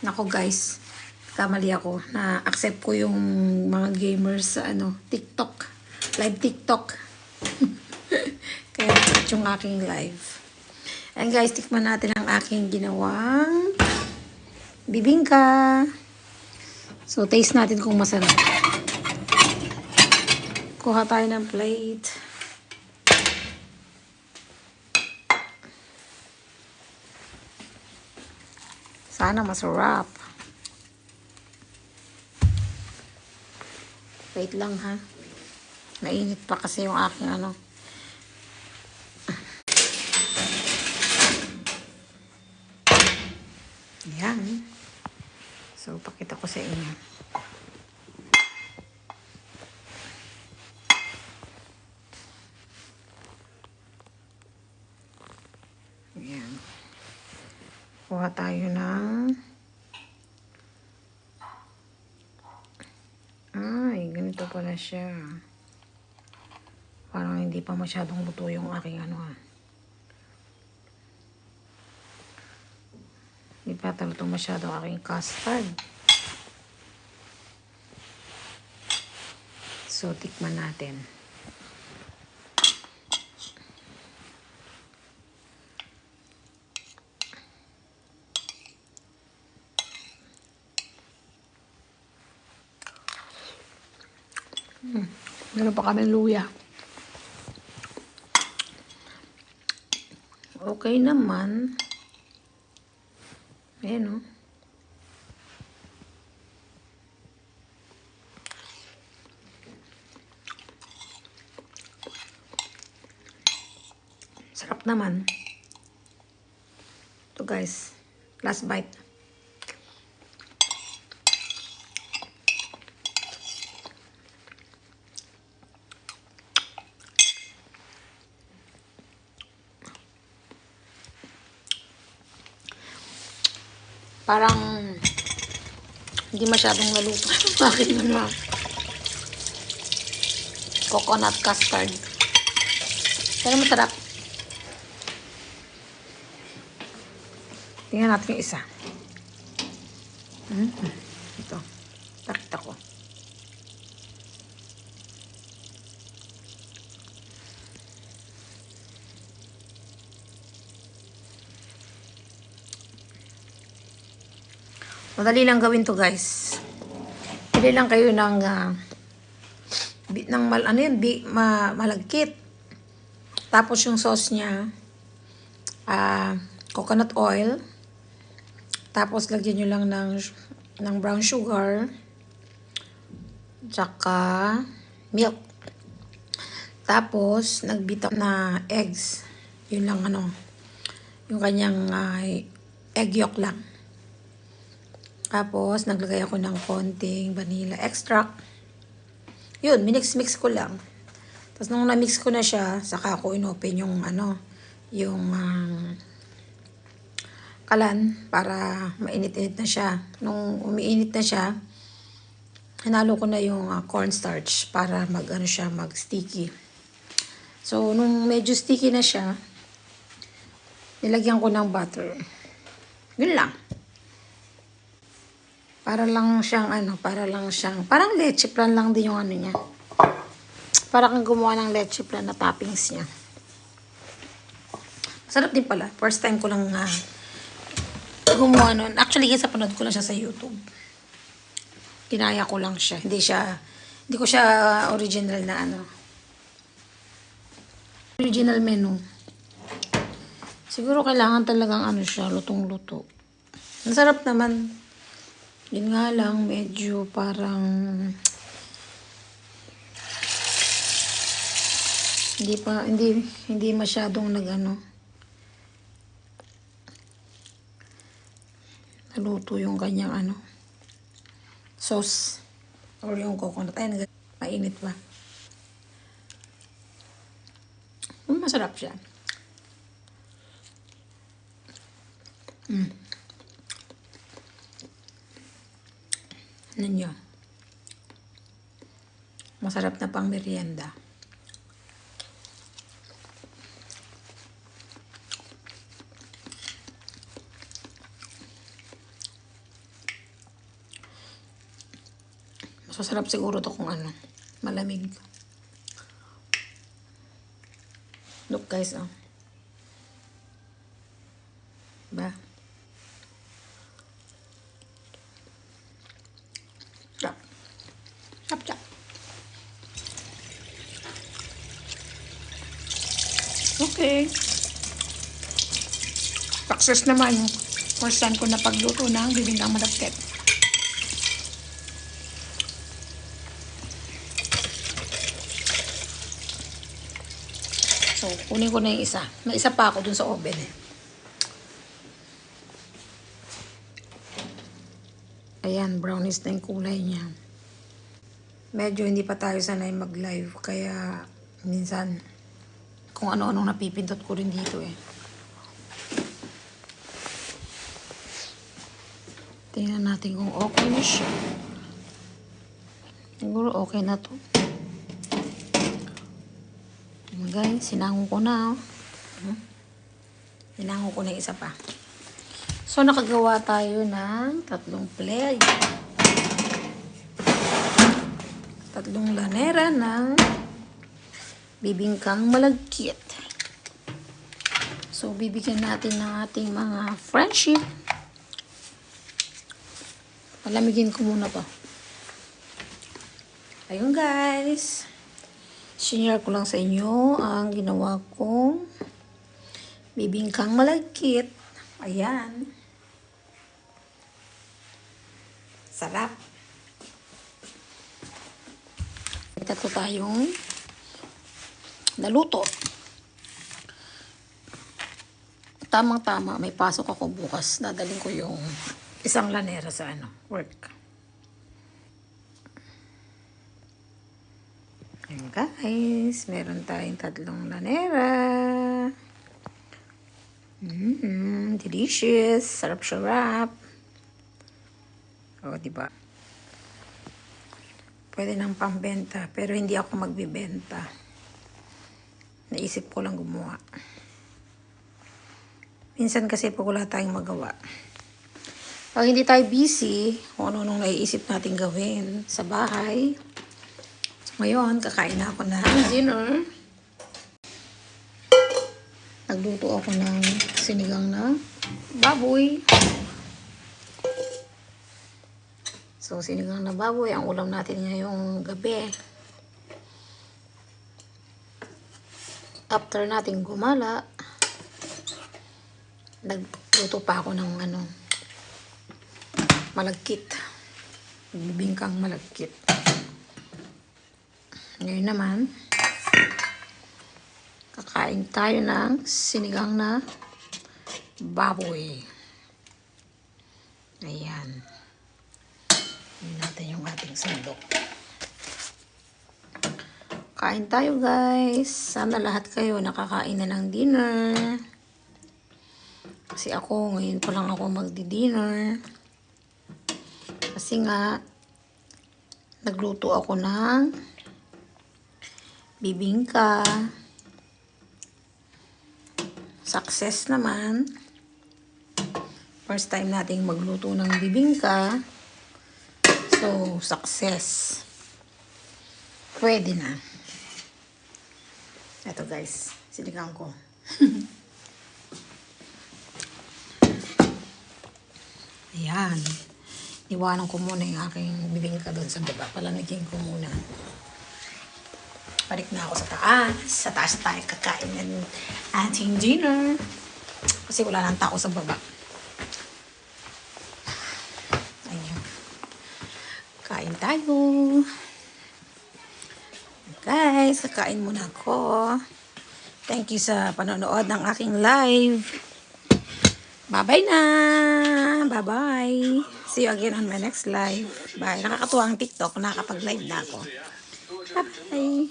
Nako guys, kamali ako na accept ko yung mga gamers sa ano, TikTok. Live TikTok. Kaya yung aking live. And guys, tikman natin ang aking ginawang bibingka. So, taste natin kung masarap. Kuha tayo ng plate. Sana masarap. Wait lang ha. Mainit pa kasi yung aking ano. Yan. So, pakita ko sa inyo. Yan. Kuha tayo ng... Ay, ganito pala siya. Parang hindi pa masyadong luto yung aking ano ah. Hindi pa luto masyado aking custard. So, tikman natin. Hmm. Meron pa kami luya. Okay naman. Ayan o. Sarap naman. Ito guys. Last bite. Parang hindi masyadong naluto. Bakit naman? Coconut custard. Pero masarap. Tingnan natin yung isa. Mm Ito. Takita ko. Madali lang gawin to guys. Pili lang kayo ng bi- ng mal ano yun, bi, ma, malagkit. Tapos yung sauce niya ah, coconut oil. Tapos lagyan nyo lang ng ng brown sugar. Tsaka milk. Tapos nagbitap na eggs. Yun lang ano. Yung kanyang ah, egg yolk lang. Tapos, naglagay ako ng konting vanilla extract. Yun, minix-mix ko lang. Tapos, nung na-mix ko na siya, saka ako inopen yung, ano, yung um, kalan para mainit-init na siya. Nung umiinit na siya, hinalo ko na yung uh, cornstarch para mag, ano siya, mag-sticky. So, nung medyo sticky na siya, nilagyan ko ng butter. Yun lang. Para lang siyang ano, para lang siyang, parang leche plan lang din yung ano niya. Para kang gumawa ng leche plan na toppings niya. Sarap din pala. First time ko lang uh, gumawa nun. Actually, sa panood ko lang siya sa YouTube. Kinaya ko lang siya. Hindi siya, hindi ko siya uh, original na ano. Original menu. Siguro kailangan talagang ano siya, lutong-luto. Ang sarap naman. Yun nga lang, medyo parang hindi pa, hindi, hindi masyadong nagano naluto yung kanyang ano sauce or yung coconut. Ay, nag- mainit pa. Mm, masarap siya. Mm. ninyo. Masarap na pang merienda. Masasarap siguro to kung ano, malamig. Look guys, oh. Ba? Success naman. First time ko na pagluto ng bibingkang madagkit. So, kunin ko na yung isa. May isa pa ako dun sa oven eh. Ayan, brownies na yung kulay niya. Medyo hindi pa tayo sanay mag-live, kaya minsan kung ano-anong napipindot ko rin dito eh. Tingnan natin kung okay na siya. Siguro okay na to. Guys, sinango ko na. Oh. Hmm? Sinango ko na isa pa. So, nakagawa tayo ng tatlong plate. Tatlong lanera ng bibingkang malagkit. So, bibigyan natin ng ating mga friendship. Palamigin ko muna to. Ayun guys. Sinare ko lang sa inyo ang ginawa kong bibingkang malagkit. Ayan. Sarap. May Tatlo tayong naluto. Tamang-tama, may pasok ako bukas. Dadaling ko yung isang lanera sa ano, work. Ayan guys, meron tayong tatlong lanera. Mm, delicious. Sarap-sarap. O, di ba? Pwede nang pambenta, pero hindi ako magbibenta. Naisip ko lang gumawa. Minsan kasi pag wala tayong magawa. Pag hindi tayo busy, kung ano nung naiisip natin gawin sa bahay. So, ngayon, kakain na ako ng dinner. Nagluto ako ng sinigang na baboy. So, sinigang na baboy, ang ulam natin ngayong gabi. After natin gumala, nagluto pa ako ng ano, malagkit. Bibingkang malagkit. Ngayon naman, kakain tayo ng sinigang na baboy. Ayan. Ayan natin yung ating sandok. Kain tayo guys. Sana lahat kayo nakakain na ng dinner. Kasi ako, ngayon pa lang ako magdi-dinner. Kasi nga, nagluto ako ng bibingka. Success naman. First time nating magluto ng bibingka. So, success. Pwede na. Ito guys, sinigang ko. Ayan. Iwanan ko muna yung aking bibingka doon sa baba. Palamigin ko muna. Balik na ako sa taas. Sa taas tayo kakain ng ating dinner. Kasi wala nang tao sa baba. Ayan. Kain tayo. Guys, kakain muna ako. Thank you sa panonood ng aking live. Bye-bye na! Bye-bye! See you again on my next live. Bye! Nakakatuwa ang TikTok. Nakakapag-live na ako. Bye-bye!